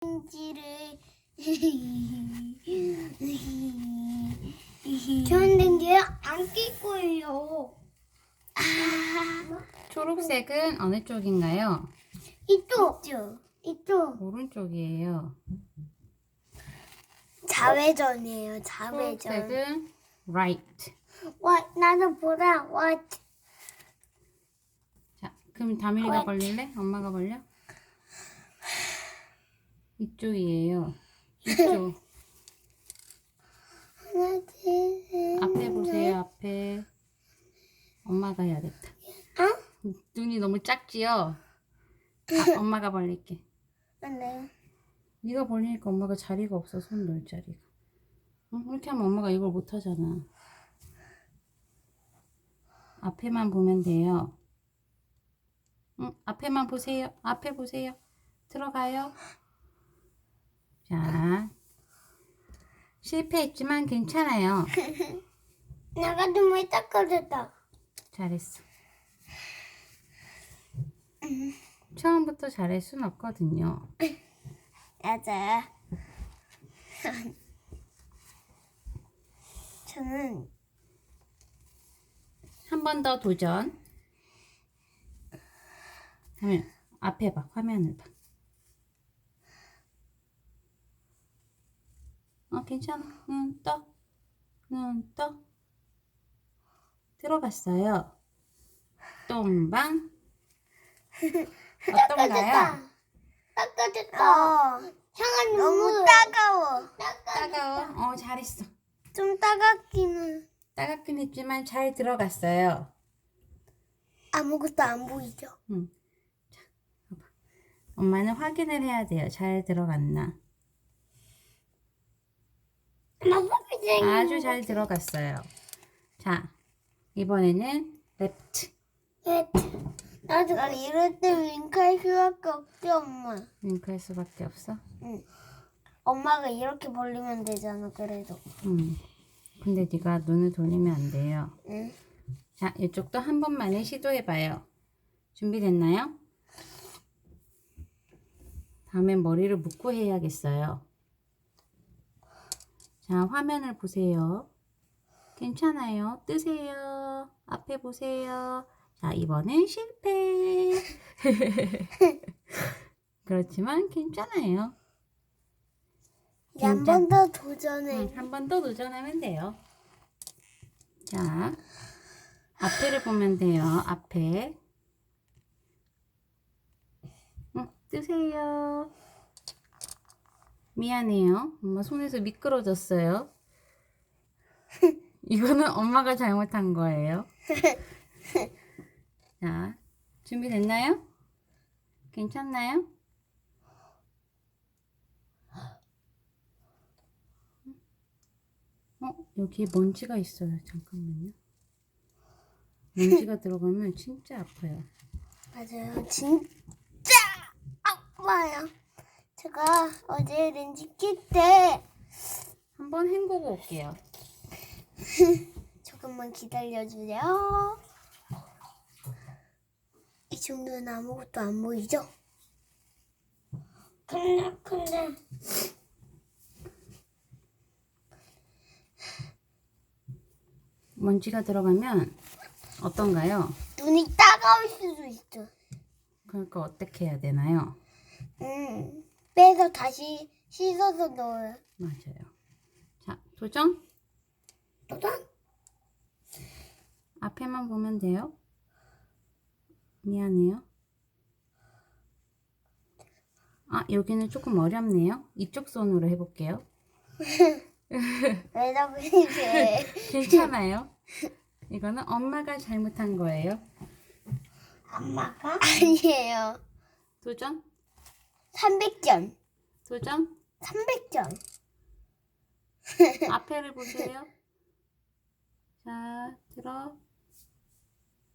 렌지를 저는 렌지를 안낄 거예요. 초록색은 어느 쪽인가요? 이쪽. 이쪽. 오른쪽이에요. 자회전이에요. 자회전. 초록색은 right. 와, 나도 보라. 와, 자, 그럼 다밀이가 Right. 걸릴래? 엄마가 걸려? 이쪽이에요. 이쪽. 하나, 둘, 셋. 앞에 보세요. 앞에. 엄마가 해야겠다. 어? 눈이 너무 작지요? 아, 엄마가 벌릴게. 네. 네가 벌리니까 엄마가 자리가 없어. 손 놓을 자리가. 응? 이렇게 하면 엄마가 이걸 못 하잖아. 앞에만 보면 돼요. 응? 앞에만 보세요. 앞에 보세요. 들어가요. 자. 실패했지만 괜찮아요. 나가 눈물 닦아줬다. 잘했어. 처음부터 잘할 순 없거든요. 맞아. 저는 한 번 더 도전. 하면 앞에 봐. 화면을 봐. 어, 괜찮아. 눈 떠. 눈 떠. 들어갔어요. 똥방. 어떤가요? 닦아줬다. 어, 향한 너무 따가워. 따가워. 어, 잘했어. 좀 따갑기는 따갑긴 했지만 잘 들어갔어요. 아무것도 안 보이죠. 응. 자, 봐봐. 엄마는 확인을 해야 돼요. 잘 들어갔나. 아주 잘 들어갔어요. 자, 이번에는 랩트. 나도 난 이럴 때 윙크할 수밖에 없지 엄마. 윙크할 수밖에 없어. 응. 엄마가 이렇게 벌리면 되잖아 그래도. 음. 근데 네가 눈을 돌리면 안 돼요. 응. 자, 이쪽도 한 번만에 시도해봐요. 준비됐나요? 다음엔 머리를 묶고 해야겠어요. 자, 화면을 보세요. 괜찮아요. 뜨세요. 앞에 보세요. 자, 이번엔 실패. 그렇지만 괜찮아요. 한 번 더 도전해. 한번 더 도전하면 돼요. 자, 앞에를 보면 돼요. 앞에. 응, 뜨세요. 미안해요. 엄마 손에서 미끄러졌어요. 이거는 엄마가 잘못한 거예요. 자, 준비됐나요? 괜찮나요? 어, 여기에 먼지가 있어요. 잠깐만요. 먼지가 들어가면 진짜 아파요. 맞아요. 진짜 아파요. 제가 어제 렌즈 낄때 한번 헹구고 올게요. 조금만 기다려주세요. 이 정도는 아무것도 안 보이죠? 근데 근데 먼지가 들어가면 어떤가요? 눈이 따가울 수도 있어. 그러니까 어떻게 해야 되나요? 음, 빼서 다시 씻어서 넣어요. 맞아요. 자, 도전. 도전. 앞에만 보면 돼요. 미안해요. 아, 여기는 조금 어렵네요. 이쪽 손으로 해볼게요. 왜 자꾸 이렇게 괜찮아요. 이거는 엄마가 잘못한 거예요. 엄마가? 아니에요. 도전, 300점. 도전. 300점. 앞에를 보세요. 자, 들어.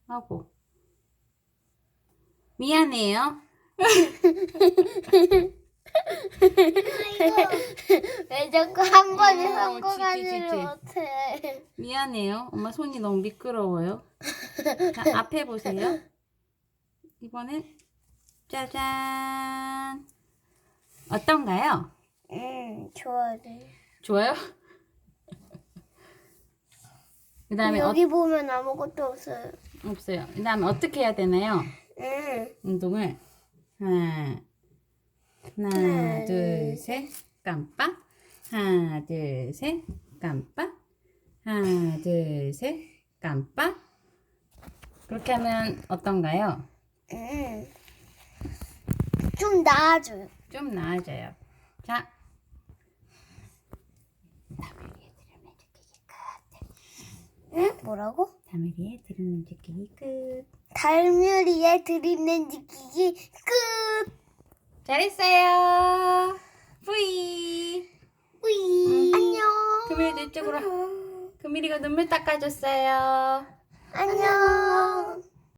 하고. 미안해요. 왜 자꾸 한 번에 어, 성공하지를 지지. 못해? 미안해요. 엄마 손이 너무 미끄러워요. 자, 앞에 보세요. 이번엔 짜잔. 어떤가요? 음, 좋아요. 좋아요? 그 다음에 어, 여기 보면 아무것도 없어요. 없어요. 그 다음에 어떻게 해야 되나요? 음, 운동을 하나, 하나, 하나, 둘, 셋, 깜빡. 하나, 둘, 셋, 깜빡. 하나, 둘, 셋, 깜빡. 그렇게 하면 어떤가요? 음. 좀 나아져요. 좀 나아져요. 자. 다메리에 드럼 해주기 끝. 응? 뭐라고? 다메리에 드럼 해주기 끝. 달뮤리에 드립는 지키기 끝. 잘했어요. 뿌이. 뿌이. 안녕. 금일도 이쪽으로. 금일이가 눈물 닦아줬어요. 안녕.